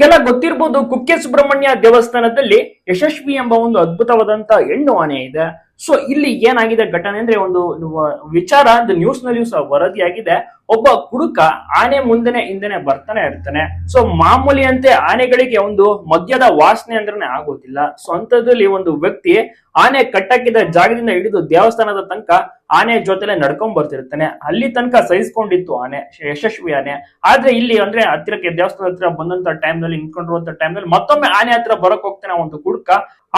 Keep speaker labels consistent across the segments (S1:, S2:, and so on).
S1: ನಿಮ್ಗೆಲ್ಲ ಗೊತ್ತಿರ್ಬೋದು ಕುಕ್ಕೆ ಸುಬ್ರಹ್ಮಣ್ಯ ದೇವಸ್ಥಾನದಲ್ಲಿ ಯಶಸ್ವಿ ಎಂಬ ಒಂದು ಅದ್ಭುತವಾದಂತ ಹೆಣ್ಣು ಆನೆ ಇದೆ. ಸೊ ಇಲ್ಲಿ ಏನಾಗಿದೆ ಘಟನೆ ಅಂದ್ರೆ ಒಂದು ವಿಚಾರ ನ್ಯೂಸ್ ನಲ್ಲಿಯೂ ಸಹ ವರದಿಯಾಗಿದೆ. ಒಬ್ಬ ಕುಡುಕ ಆನೆ ಮುಂದೆನೆ ಹಿಂದೆನೆ ಬರ್ತಾನೆ ಇರ್ತಾನೆ. ಸೊ ಮಾಮೂಲಿಯಂತೆ ಆನೆಗಳಿಗೆ ಒಂದು ಮದ್ಯದ ವಾಸನೆ ಅಂದ್ರೆ ಆಗೋದಿಲ್ಲ. ಸೊ ಅಂತದ್ರಲ್ಲಿ ಒಂದು ವ್ಯಕ್ತಿ ಆನೆ ಕಟ್ಟಾಕಿದ ಜಾಗದಿಂದ ಹಿಡಿದು ದೇವಸ್ಥಾನದ ತನಕ ಆನೆ ಜೊತೆಲೆ ನಡ್ಕೊಂಡ್ ಬರ್ತಿರ್ತಾನೆ. ಅಲ್ಲಿ ತನಕ ಸಹಿಸ್ಕೊಂಡಿತ್ತು ಆನೆ, ಯಶಸ್ವಿ ಆನೆ. ಆದ್ರೆ ಇಲ್ಲಿ ಅಂದ್ರೆ ಹತ್ತಿರಕ್ಕೆ ದೇವಸ್ಥಾನ ಹತ್ರ ಬಂದಂತ ಟೈಮ್ನಲ್ಲಿ ನಿಂತ್ಕೊಂಡಿರುವಂತ ಟೈಮ್ ಮತ್ತೊಮ್ಮೆ ಆನೆ ಹತ್ರ ಬರಕ್ ಹೋಗ್ತಾನೆ ಒಂದು ಕುಡ್ಕ.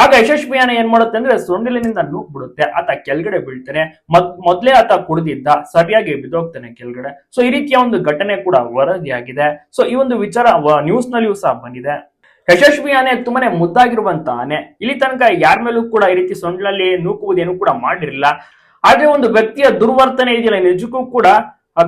S1: ಆಗ ಯಶಸ್ವಿ ಆನೆ ಏನ್ ಮಾಡುತ್ತೆ ಅಂದ್ರೆ ಸೊಂಡಿಲಿನಿಂದ ನೂಕ್ ಬಿಡುತ್ತೆ ಆತ ಕೆಳಗಡೆ ಬೀಳ್ತಾನೆ. ಮತ್ ಮೊದ್ಲೇ ಆತ ಕುಡಿದಿದ್ದ, ಸರಿಯಾಗಿ ಬಿದ್ದೋಗ್ತಾನೆ ಕೆಳಗಡೆ. ಸೊ ಈ ರೀತಿಯ ಒಂದು ಘಟನೆ ಕೂಡ ವರದಿಯಾಗಿದೆ. ಸೊ ಈ ಒಂದು ವಿಚಾರ ನ್ಯೂಸ್ ನಲ್ಲಿಯೂ ಸಹ ಬಂದಿದೆ. ಯಶಸ್ವಿ ಆನೆ ತುಂಬಾನೇ ಮುದ್ದಾಗಿರುವಂತ ಆನೆ. ಇಲ್ಲಿ ತನಕ ಯಾರ ಮೇಲೂ ಕೂಡ ಈ ರೀತಿ ಸೊಂಡಲಲ್ಲಿ ನೂಕುವುದೇನು ಕೂಡ ಮಾಡಿರಲಿಲ್ಲ. ಆದ್ರೆ ಒಂದು ವ್ಯಕ್ತಿಯ ದುರ್ವರ್ತನೆ ಇದೆಯಲ್ಲ, ನಿಜಕ್ಕೂ ಕೂಡ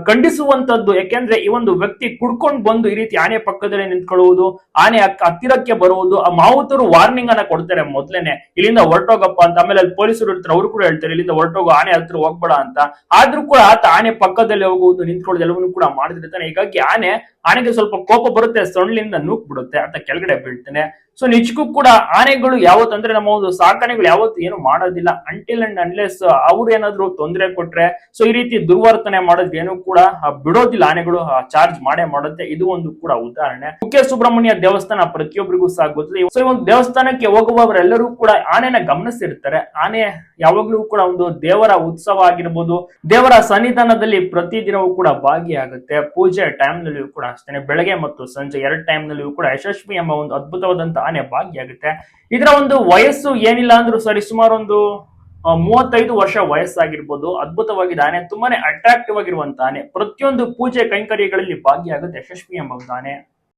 S1: ಖಂಡಿಸುವಂತದ್ದು. ಯಾಕೆಂದ್ರೆ ಈ ಒಂದು ವ್ಯಕ್ತಿ ಕುಡ್ಕೊಂಡು ಬಂದು ಈ ರೀತಿ ಆನೆ ಪಕ್ಕದಲ್ಲಿ ನಿಂತ್ಕೊಳ್ಳುವುದು, ಆನೆ ಹತ್ತಿರಕ್ಕೆ ಬರುವುದು, ಆ ಮಾವುತರು ವಾರ್ನಿಂಗ್ ಅನ್ನ ಕೊಡ್ತಾರೆ ಮೊದ್ಲೇನೆ. ಇಲ್ಲಿಂದ ಹೊರಟೋಗಪ್ಪ ಅಂತ, ಆಮೇಲೆ ಅಲ್ಲಿ ಪೊಲೀಸರು ಇರ್ತಾರೆ, ಅವರು ಕೂಡ ಹೇಳ್ತಾರೆ, ಇಲ್ಲಿಂದ ಹೊರಟೋಗು, ಆನೆ ಹತ್ರ ಹೋಗ್ಬೇಡ ಅಂತ. ಆದ್ರೂ ಕೂಡ ಆತ ಆನೆ ಪಕ್ಕದಲ್ಲಿ ಹೋಗುವುದು ನಿಂತ್ಕೊಳ್ಳೋದು ಎಲ್ಲವನ್ನೂ ಕೂಡ ಮಾಡಿದಿರ್ತಾನೆ ಹೀಗಾಗಿ ಆನೆ, ಆನೆಗೆ ಸ್ವಲ್ಪ ಕೋಪ ಬರುತ್ತೆ ಸೊಂಡ್ಲಿಂದ ನೂಕ್ ಬಿಡುತ್ತೆ ಅಂತ ಕೆಳಗಡೆ ಬೀಳ್ತಾನೆ. ಸೊ ನಿಜಕ್ಕೂ ಕೂಡ ಆನೆಗಳು ಯಾವತ್ತಂದ್ರೆ ನಮ್ಮ ಒಂದು ಸಾಕಣೆಗಳು ಯಾವತ್ತು ಏನು ಮಾಡೋದಿಲ್ಲ. ಅಂಟಿಲ್ ಅಂಡ್ ಅನ್ಲೆಸ್ ಅವ್ರು ಏನಾದ್ರು ತೊಂದರೆ ಕೊಟ್ರೆ ಸೊ ಈ ರೀತಿ ದುರ್ವರ್ತನೆ ಮಾಡೋದು ಏನು ಕೂಡ ಬಿಡೋದಿಲ್ಲ ಆನೆಗಳು ಚಾರ್ಜ್ ಮಾಡೇ ಮಾಡುತ್ತೆ ಇದು ಒಂದು ಕೂಡ ಉದಾಹರಣೆ. ಕುಕ್ಕೆ ಸುಬ್ರಹ್ಮಣ್ಯ ದೇವಸ್ಥಾನ ಪ್ರತಿಯೊಬ್ಬರಿಗೂ ಸಹ ಗೊತ್ತಿದೆ. ಸೊ ಈ ಒಂದು ದೇವಸ್ಥಾನಕ್ಕೆ ಹೋಗುವವರೆಲ್ಲರೂ ಕೂಡ ಆನೆನ ಗಮನಿಸಿರ್ತಾರೆ. ಆನೆ ಯಾವಾಗ್ಲೂ ಕೂಡ ಒಂದು ದೇವರ ಉತ್ಸವ ಆಗಿರ್ಬೋದು, ದೇವರ ಸನ್ನಿಧಾನದಲ್ಲಿ ಪ್ರತಿದಿನವೂ ಕೂಡ ಭಾಗಿಯಾಗುತ್ತೆ. ಪೂಜೆ ಟೈಮ್ ನಲ್ಲಿಯೂ ಕೂಡ ಅಷ್ಟೇ ಬೆಳಗ್ಗೆ ಮತ್ತು ಸಂಜೆ ಎರಡು ಟೈಮ್ ನಲ್ಲಿಯೂ ಕೂಡ ಯಶಸ್ವಿ ಎಂಬ ಒಂದು ಅದ್ಭುತವಾದಂತ ಆನೆ ಭಾಗಿಯಾಗುತ್ತೆ. ಇದರ ಒಂದು ವಯಸ್ಸು ಏನಿಲ್ಲ ಅಂದ್ರೂ ಸರಿ ಸುಮಾರು ಒಂದು ಮೂವತ್ತೈದು ವರ್ಷ ವಯಸ್ಸಾಗಿರ್ಬೋದು. ಅದ್ಭುತವಾಗಿದೆ ಆನೆ ತುಂಬಾನೇ ಅಟ್ರಾಕ್ಟಿವ್ ಆಗಿರುವಂತ ಆನೆ ಪ್ರತಿಯೊಂದು ಪೂಜೆ ಕೈಂಕರ್ಯಗಳಲ್ಲಿ ಭಾಗಿಯಾಗುತ್ತೆ ಯಶಸ್ವಿ ಎಂಬ ಆನೆ